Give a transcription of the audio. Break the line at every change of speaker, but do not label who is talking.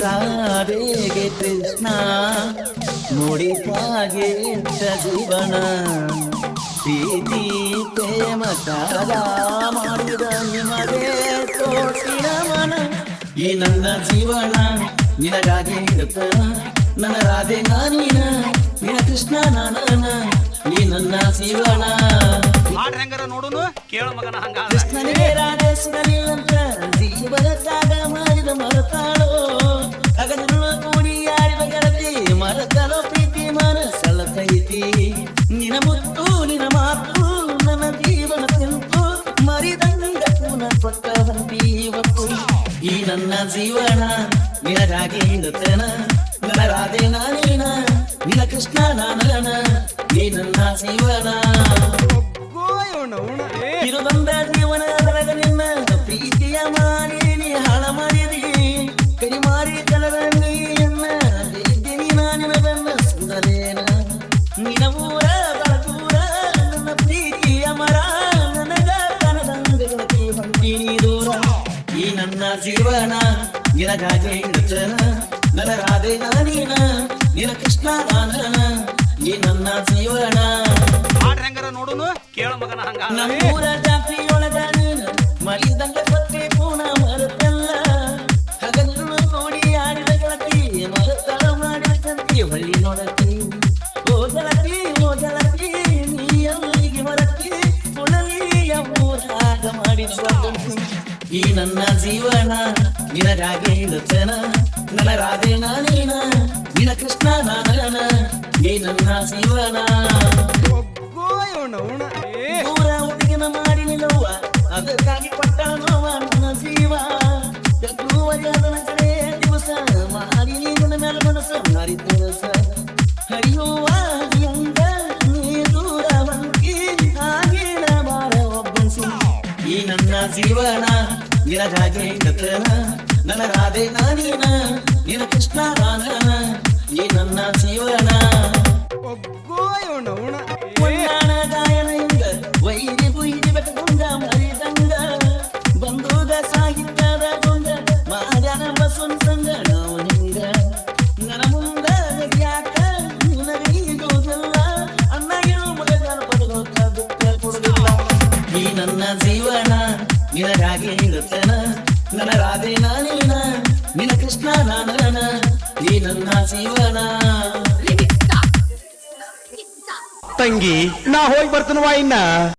ರಾಧೆಗೆ ಕೃಷ್ಣ ಮುಡಿಪಾಗೆ ಜೀವನ. ಪ್ರೀತಿ ಪ್ರೇಮ ತ್ಯಾಗ ಮಾಡಿದ ನಿಮಗೆ ತೋಟಿನ ಮನ. ಈ ನನ್ನ ಜೀವನ ನಿನಗಾಗಿ ಇರುತ್ತ. ನನ್ನ ರಾಧೆ ನಾನೀನ ನಿನ ಕೃಷ್ಣ ನಾನ ಈ ನನ್ನ ಜೀವನ.
ನೋಡುನು? ಕೇಳ ಮಗನ ಹಂಗ
ಕೃಷ್ಣನಿಗೆ ರಾಧೇಶ್ವರನಿಲ್ಲಂತ ಜೀವನ ಮನಸಲತೈತಿ ನಿನ ಮುತ್ತು ನಿನ ಮಾತು ನನ್ನ ಜೀವನ ತಿಂತು ಮರಿದಂಗ ಪುನಃ ಕೊಟ್ಟ ಇವತ್ತು. ಈ ನನ್ನ ಜೀವನ ನಿನಗಾಗಿ ಇರುತ್ತೇನ ನನ್ನ ರಾಧೆ ನಾನೇನ ನಿನ ಕೃಷ್ಣ ನಾನನ ಈ ನನ್ನ ಜೀವನ. ಇದು ಜೀವನ ನಿನ್ನ ಪ್ರೀತಿಯ ಮಾಡಿ ನನ್ನ ಜೀವನ ನಿನಗಾಗಿ ಇರುತ್ತೇನ ನನ್ನ ರಾಧೆ ನಾನೀನ ನಿನ ಕೃಷ್ಣ ನಾನನ ಈ ನನ್ನ ಜೀವನ.
ಆಡ ಹೆಂಗಾರ ನೋಡುನು ಕೇಳ ಮಗನ ಹಂಗ.
ನಮ್ಮೂರ ಜಾತ್ರೆಯೊಳಗ ನೀನು ಮಲಿದಂಗ ಕೊಟ್ಟೆ ಪೂನ ಹಗಲು ನೋಡಿ ಆಡಿದ ಗೆಳತಿ ಮರುತ್ತಳ ಮಾಡಿದ ಕಂತಿ ಹೊಳ್ಳಿ ನೋಡತಿ ಈ ನನ್ನ ಜೀವನ, ನಿನಗಾಗಿ ಇರುತ್ತೇನ ನನ್ನ ರಾಧೆ ನಾನೇನ ನಿನ ಕೃಷ್ಣ ನಾನನ ಈ ನನ್ನ ಜೀವನ. ದೂರ ಮಾಡಿ ನಿಲ್ಲುವ, ಅದಕ್ಕಾಗಿ ಪಟ್ಟ ನೋವ ನನ್ನ ಜೀವ. ಅದನ ದಿವಸ ಮಾಡಿ ನೀನು ಮನಸ್ಸು ದಿವಸ ಹರಿಯುವ ಈ ನನ್ನ ಜೀವನ ನಿನಗಾಗಿ ಕತ್ತನ ನನ್ನ ರಾಧೆ ನಾನೀನ ಈ ನನ್ನ ಜೀವನ ನಿನಗಾಗಿ ಇರುತ್ತೇನ ನನ್ನ ರಾಧೆ ನಾನೇನ ನಿನ ಕೃಷ್ಣ ನಾನನ ನೀ ನನ್ನ ಜೀವನ.
ತಂಗಿ ನಾ ಹೋಗಿ ಬರ್ತೀನವಾ ಇನ್ನ.